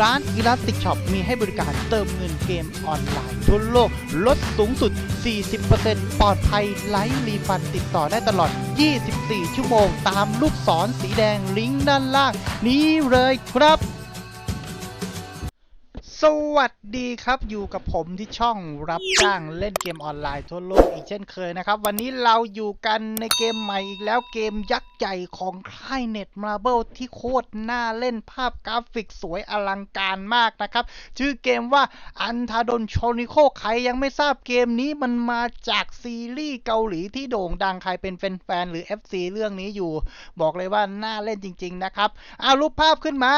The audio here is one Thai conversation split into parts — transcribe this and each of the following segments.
ร้าน Elastic Shop มีให้บริการเติมเงินเกมออนไลน์ทั่วโลกลดสูงสุด 40%ปลอดภัยไร้รีฟันติดต่อได้ตลอด 24 ชั่วโมง ตามลูกศรสีแดงลิงก์ด้านล่าง นี้เลยครับ สวัสดีครับอยู่กับผมที่ช่องรับจ้างเล่นเกมออนไลน์ทั่วโลกอีกเช่นเคยนะครับ วันนี้เราอยู่กันในเกมใหม่อีกแล้วเกมยักษ์ใหญ่ของค่ายเน็ตมาเบิลที่โคตรน่าเล่นภาพกราฟิกสวยอลังการมากนะครับ ชื่อเกมว่าอันทาดนโชนิโคใครยังไม่ทราบเกมนี้มันมาจากซีรีส์เกาหลีที่โด่งดังใครเป็นแฟนๆหรือ FC เรื่องนี้อยู่ บอกเลยว่าน่าเล่นจริง ๆ นะครับเอารูปภาพขึ้นมา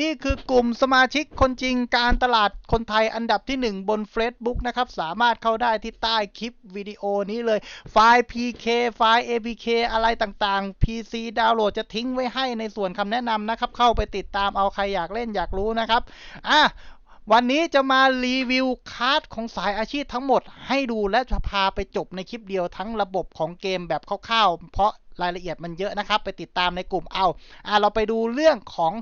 นี่คือกลุ่มสมาชิกคนจริงการตลาดคนไทยอันดับที่ 1 บน Facebook นะครับ สามารถเข้าได้ที่ใต้คลิปวิดีโอนี้เลย ไฟล์ PK ไฟล์ APK อะไรต่างๆ PC ดาวน์โหลดจะทิ้งไว้ให้ในส่วนคำแนะนำนะครับ เข้าไปติดตามเอาใครอยากเล่นอยากรู้นะครับอะวันนี้จะมารีวิวคาร์ดของสายอาชีพทั้งหมดให้ดูและจะพาไปจบในคลิปเดียวทั้งระบบของเกมแบบคร่าวๆ เพราะ รายละเอียดมันเยอะนะครับ ไปติดตามในกลุ่มเอาอะเราไปดูเรื่องของ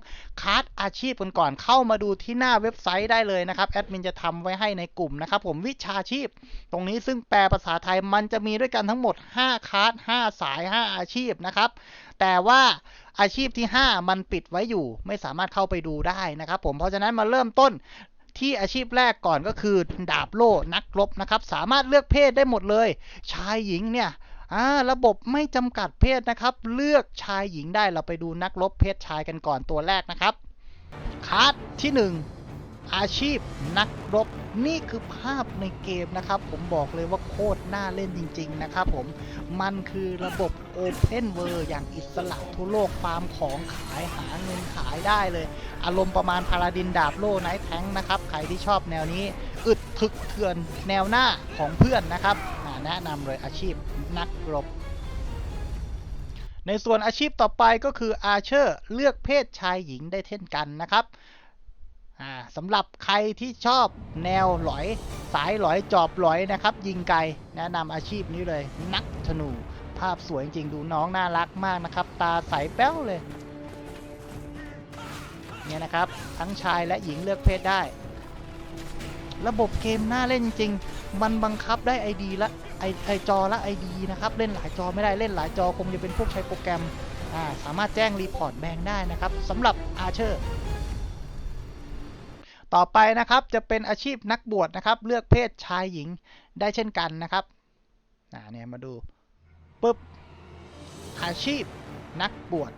คาร์ดอาชีพกันก่อนเข้ามาดูที่หน้าเว็บไซต์ได้เลยนะครับแอดมินจะทำไว้ให้ในกลุ่มนะครับ ผมวิชาชีพ ตรงนี้ซึ่งแปลภาษาไทยมันจะมีด้วยกันทั้งหมด 5คาร์ด5สาย 5 อาชีพนะครับ แต่ว่าอาชีพที่ 5 มันปิดไว้อยู่ ไม่สามารถเข้าไปดูได้นะครับ ผมเพราะฉะนั้นมาเริ่มต้นที่อาชีพแรกก่อนก็คือดาบโล่นักรบนะครับ สามารถเลือกเพศได้หมดเลย ชายหญิงเนี่ย อ่าระบบไม่จำกัดเพศนะครับ เลือกชายหญิงได้เราไปดูนักรบเพศชายกันก่อนตัวแรกนะครับคาร์ดที่ 1 อาชีพนักรบนี่คือภาพในเกมนะครับ ผมบอกเลยว่าโคตรน่าเล่นจริง ๆ นะครับผม มันคือระบบ Open World อย่างอิสระทั่วโลกฟาร์มของขายหาเงินขายได้เลย อารมณ์ประมาณพาราดินดาบโล่ไนท์แทงนะครับ ใครที่ชอบแนวนี้ อึดถึกเถื่อนแนวหน้าของเพื่อนนะครับ แนะนำเลยอาชีพนักรบ ในส่วนอาชีพต่อไปก็คืออาเชอร์เลือกเพศชายหญิงได้เช่นกันนะครับสำหรับใครที่ชอบแนวหลอย สายหลอยจอบหลอยนะครับ ยิงไกลแนะนำอาชีพนี้เลยนักธนูภาพสวยจริงๆดูน้องน่ารักมากนะครับ ตาใสแป้วเลยเนี่ยนะครับ ทั้งชายและหญิงเลือกเพศได้ ระบบเกมน่าเล่นจริง มันบังคับได้ไอดีละ ไอไอจอและไอดีนะครับ เล่นหลายจอไม่ได้เล่นหลายจอคงจะเป็นพวกใช้โปรแกรมาสามารถแจ้งรีพอร์ตแบงได้นะครับสำหรับอาเชอร์ต่อไปนะครับจะเป็นอาชีพนักบวชนะครับ เลือกเพศชายหญิงได้เช่นกันนะครับเนี่ยมาดูปุ๊บอาชีพนักบวช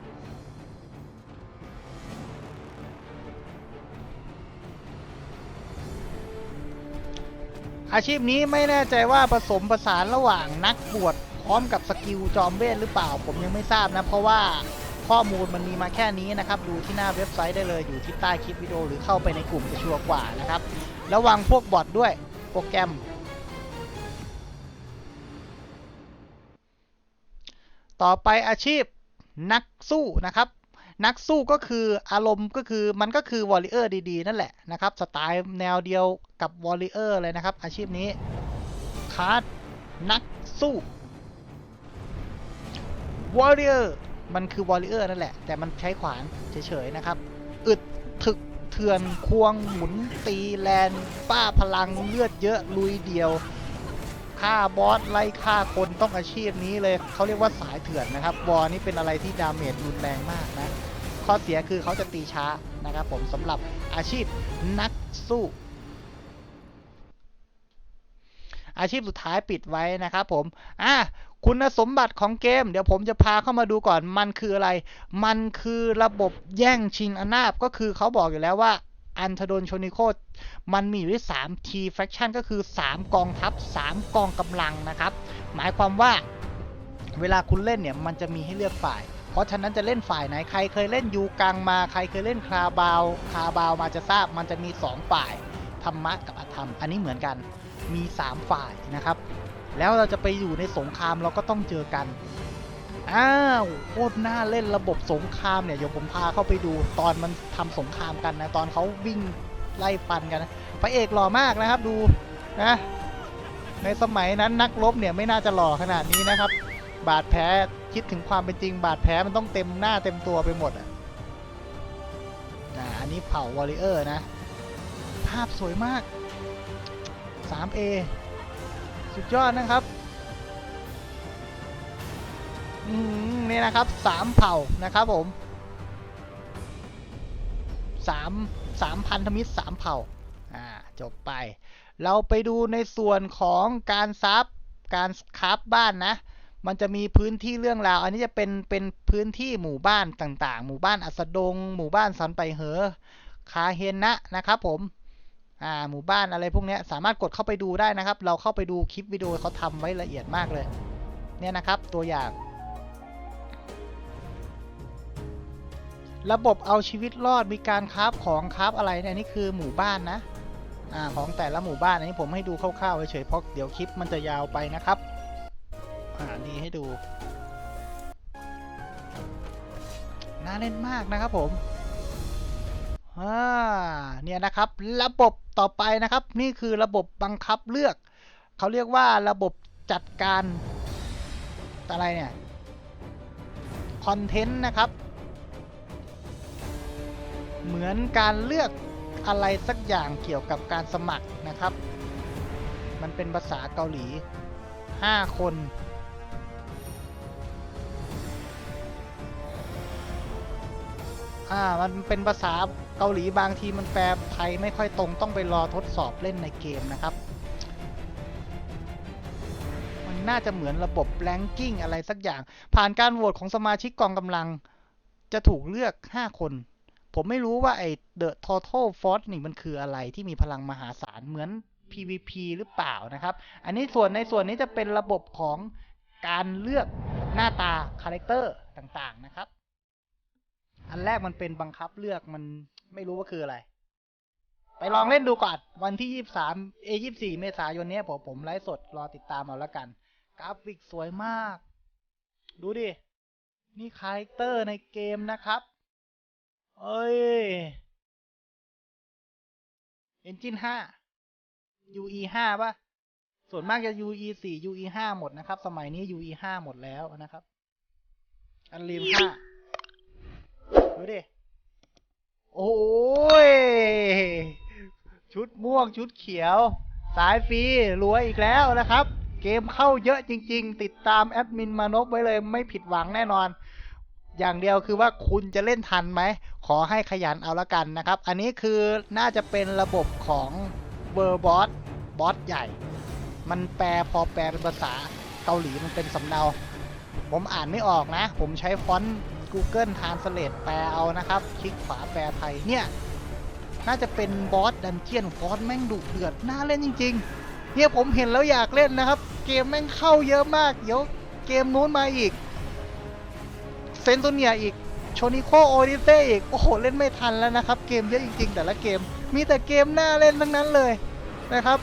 อาชีพนี้ไม่แน่ใจว่าผสมผสานระหว่างนักบวชพร้อมกับสกิลจอมเวทหรือเปล่า ผมยังไม่ทราบนะ เพราะว่าข้อมูลมันมีมาแค่นี้นะครับ ดูที่หน้าเว็บไซต์ได้เลยอยู่ที่ใต้คลิปวิดีโอหรือเข้าไปในกลุ่มจะชัวร์กว่านะครับ ระวังพวกบอทด้วยโปรแกรม ต่อไปอาชีพนักสู้นะครับ นักสู้ก็คืออารมณ์ก็คือมันก็คือวอลเลเยอร์ดีๆ นั่นแหละนะครับ สไตล์แนวเดียวกับวอลเลเยอร์เลยนะครับ อาชีพนี้คาร์ดนักสู้วอลเลเยอร์มันคือวอลเลเยอร์นั่นแหละ แต่มันใช้ขวานเฉยๆนะครับ อึดถึกเถื่อนควงหมุนตีแลนป้าพลังเลือดเยอะลุยเดียวฆ่าบอสไล่ฆ่าคนต้องอาชีพนี้เลยเขาเรียกว่าสายเถื่อนนะครับวอร์นี่เป็นอะไรที่ดาเมจรุนแรงมากนะ ข้อเสียคือเขาจะตีช้านะครับผมสำหรับอาชีพนักสู้อาชีพสุดท้ายปิดไว้นะครับผม อะ คุณสมบัติของเกม เดี๋ยวผมจะพาเข้ามาดูก่อน มันคืออะไร มันคือระบบแย่งชิงอำนาจก็คือเขาบอกอยู่แล้วว่าอันทดนโชนิโคมันมีอยู่ที่3 T faction ก็คือ 3 กองทัพ 3 กองกำลังนะครับ หมายความว่าเวลาคุณเล่นเนี่ย มันจะมีให้เลือกฝ่าย เพราะฉะนั้นจะเล่นฝ่ายไหนใครเคยเล่นยูกังมาใครเคยเล่นคาบาวคาบาวมาจะทราบมันจะมี 2 ฝ่ายธรรมะกับอธรรม อันนี้เหมือนกันมี 3 ฝ่ายนะครับ แล้วเราจะไปอยู่ในสงครามเราก็ต้องเจอกันอ้าวโคตรน่าเล่นระบบสงครามเนี่ยเดี๋ยวผมพาเข้าไปดูตอนมันทำสงครามกันนะตอนเขาวิ่งไล่ฟันกันนะพระเอกหล่อมากนะครับดูนะในสมัยนั้นนักรบเนี่ยไม่น่าจะหล่อขนาดนี้นะครับ บาดแผล คิดถึงความเป็นจริงบาดแผลมันต้องเต็มหน้าเต็มตัวไปหมดอะอันนี้เผ่าวอริเออร์นะ ภาพสวยมาก 3A สุดยอดนะครับอืมนี่นะครับสามเผ่านะครับผมสามสามพันธมิตรสามเผ่าอ่าจบไป เราไปดูในส่วนของการซับการคราฟบ้านนะ มันจะมีพื้นที่เรื่องราว อันนี้จะเป็นเป็นพื้นที่หมู่บ้านต่างๆ หมู่บ้านอัสดง หมู่บ้านสันไปเหอ คาเฮนะนะครับผม อ่า หมู่บ้านอะไรพวกนี้สามารถกดเข้าไปดูได้นะครับ เราเข้าไปดูคลิปวิดีโอเขาทำไว้ละเอียดมากเลย เนี่ยนะครับตัวอย่าง ระบบเอาชีวิตรอด มีการคราฟของคราฟอะไรเนี่ยนี่คือหมู่บ้านนะ อ่า ของแต่ละหมู่บ้านอันนี้ผมให้ดูคร่าวๆเฉยๆเพราะเดี๋ยวคลิปมันจะยาวไปนะครับ อ่านี่ให้ดู น่าเล่นมากนะครับผมอ่าเนี่ยนะครับ ระบบต่อไปนะครับ นี่คือระบบบังคับเลือก เขาเรียกว่าระบบจัดการอะไรเนี่ย คอนเทนต์นะครับ เหมือนการเลือกอะไรสักอย่างเกี่ยวกับการสมัครนะครับ มันเป็นภาษาเกาหลี 5 คน อ่ามันเป็นภาษาเกาหลีบางทีมันแปลไทยไม่ค่อยตรงต้องไปรอทดสอบเล่นในเกมนะครับ มันน่าจะเหมือนระบบแ a งกิ้งอะไรสักอย่าง ผ่านการโหวตของสมาชิกกองกำลัง จะถูกเลือก 5 คน ผมไม่รู้ว่าไอ้ The Total Force นี่มันคืออะไรที่มีพลังมหาศาลเหมือน PVP หรือเปล่านะครับ อันนี้ส่วนในส่วนนี้จะเป็นระบบของการเลือกหน้าตาคาแรคเตอร์ต่างๆนะครับ อันแรกมันเป็นบังคับเลือกมันไม่รู้ว่าคืออะไร ไปลองเล่นดูก่อน วันที่23เอ24เมษายนเนี้ยผมผมไลฟ์สดรอติดตามเอาแล้วกัน กราฟิกสวยมาก ดูดิ นี่คาแรคเตอร์ในเกมนะครับ เอ้ย Engine 5 UE 5ป่ะ ส่วนมากจะ UE 4 UE 5หมดนะครับ สมัยนี้ UE 5หมดแล้วนะครับ อันรีม5 ดูดิ โอ้ย ชุดม่วงชุดเขียว สายฟรีรวยอีกแล้วนะครับ เกมเข้าเยอะจริง ๆ ติดตามแอดมินมานพไว้เลยไม่ผิดหวังแน่นอน อย่างเดียวคือว่าคุณจะเล่นทันไหม ขอให้ขยันเอาละกันนะครับ อันนี้คือน่าจะเป็นระบบของเบอร์บอสบอสใหญ่ มันแปลพอแปลเป็นภาษาเกาหลีมันเป็นสำเนา ผมอ่านไม่ออกนะ ผมใช้ฟอนต์ Google Translate แปลเอานะครับ คลิกขวาแปลไทย เนี่ย น่าจะเป็นบอสดันเจียนบอสแม่งดุเดือด น่าเล่นจริง ๆ เนี่ยผมเห็นแล้วอยากเล่นนะครับ เกมแม่งเข้าเยอะมาก เดี๋ยวเกมนู้นมาอีก เซนโตเนียอีกโชนิโคโอดิเต้อีก โอ้โห เล่นไม่ทันแล้วนะครับ เกมเยอะจริง ๆ แต่ละเกม มีแต่เกมน่าเล่นทั้งนั้นเลยนะครับ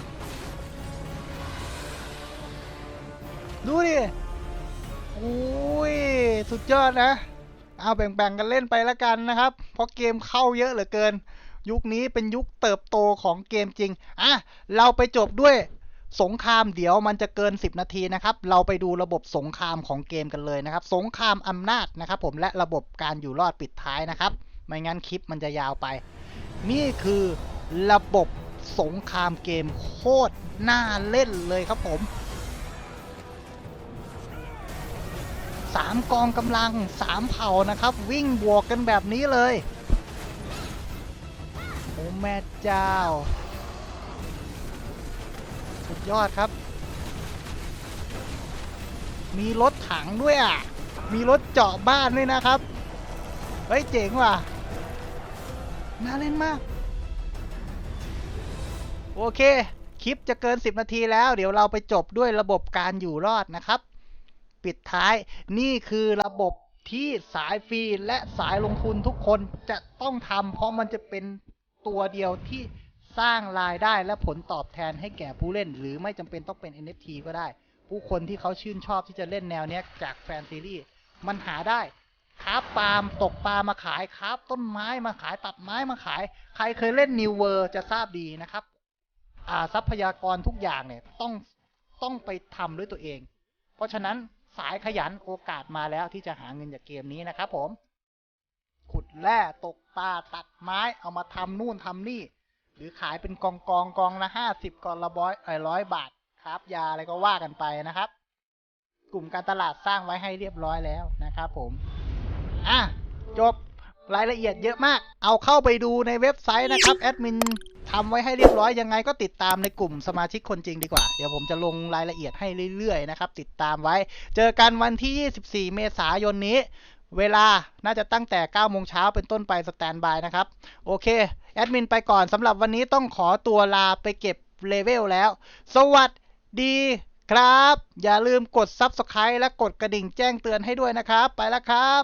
ดูดิโอ้ย สุดยอดนะ เอาแบ่งๆกันเล่นไปล้วกันนะครับ เพราะเกมเข้าเยอะเหลือเกิน ยุคนี้เป็นยุคเติบโตของเกมจริง อะ เราไปจบด้วยสงครามเดี๋ยวมันจะเกิน 10 นาทีนะครับ เราไปดูระบบสงครามของเกมกันเลยนะครับ สงครามอำนาจนะครับ ผมและระบบการอยู่รอดปิดท้ายนะครับ ไม่งั้นคลิปมันจะยาวไป นี่คือระบบสงครามเกมโคตรน่าเล่นเลยครับผม สามกองกำลังสามเผ่านะครับ วิ่งบวกกันแบบนี้เลยโอ้แม่เจ้า สุดยอดครับ มีรถถังด้วยอะ มีรถเจาะบ้านด้วยนะครับ เฮ้ย เจ๋งว่ะ น่าเล่นมาก โอเค คลิปจะเกิน 10 นาทีแล้ว เดี๋ยวเราไปจบด้วยระบบการอยู่รอดนะครับ ปิดท้าย นี่คือระบบที่สายฟรีและสายลงทุนทุกคนจะต้องทำเพราะมันจะเป็นตัวเดียวที่สร้างรายได้และผลตอบแทนให้แก่ผู้เล่น หรือไม่จำเป็นต้องเป็น NFT ก็ได้ ผู้คนที่เขาชื่นชอบที่จะเล่นแนวนี้จากแฟนซีรีส์มันหาได้คราปาล์มตกปลามาขายคราฟต้นไม้มาขายตัดไม้มาขาย ใครเคยเล่นนิวเวอร์จะทราบดีนะครับอ่าทรัพยากรทุกอย่างเนี่ยต้องต้องไปทำด้วยตัวเอง เพราะฉะนั้น สายขยันโอกาสมาแล้วที่จะหาเงินจากเกมนี้นะครับผม ขุดแร่ตกปลาตัดไม้เอามาทำนู่นทำนี่ หรือขายเป็นกองกองกองละห้าสิบกองละร้อยไอ้ร้อยบาทครับ ยาอะไรก็ว่ากันไปนะครับ กลุ่มการตลาดสร้างไว้ให้เรียบร้อยแล้วนะครับผมอะจบรายละเอียดเยอะมาก เอาเข้าไปดูในเว็บไซต์นะครับแอดมิน ทำไว้ให้เรียบร้อยยังไงก็ติดตามในกลุ่มสมาชิกคนจริงดีกว่า เดี๋ยวผมจะลงรายละเอียดให้เรื่อยๆนะครับ ติดตามไว้ เจอกันวันที่ 24 เมษายนนี้ เวลาน่าจะตั้งแต่ 9 โมงเช้าเป็นต้นไปสแตนบายนะครับ โอเค แอดมินไปก่อนสำหรับวันนี้ต้องขอตัวลาไปเก็บเลเวลแล้ว สวัสดีครับ อย่าลืมกด Subscribe และกดกระดิ่งแจ้งเตือนให้ด้วยนะครับ ไปแล้วครับ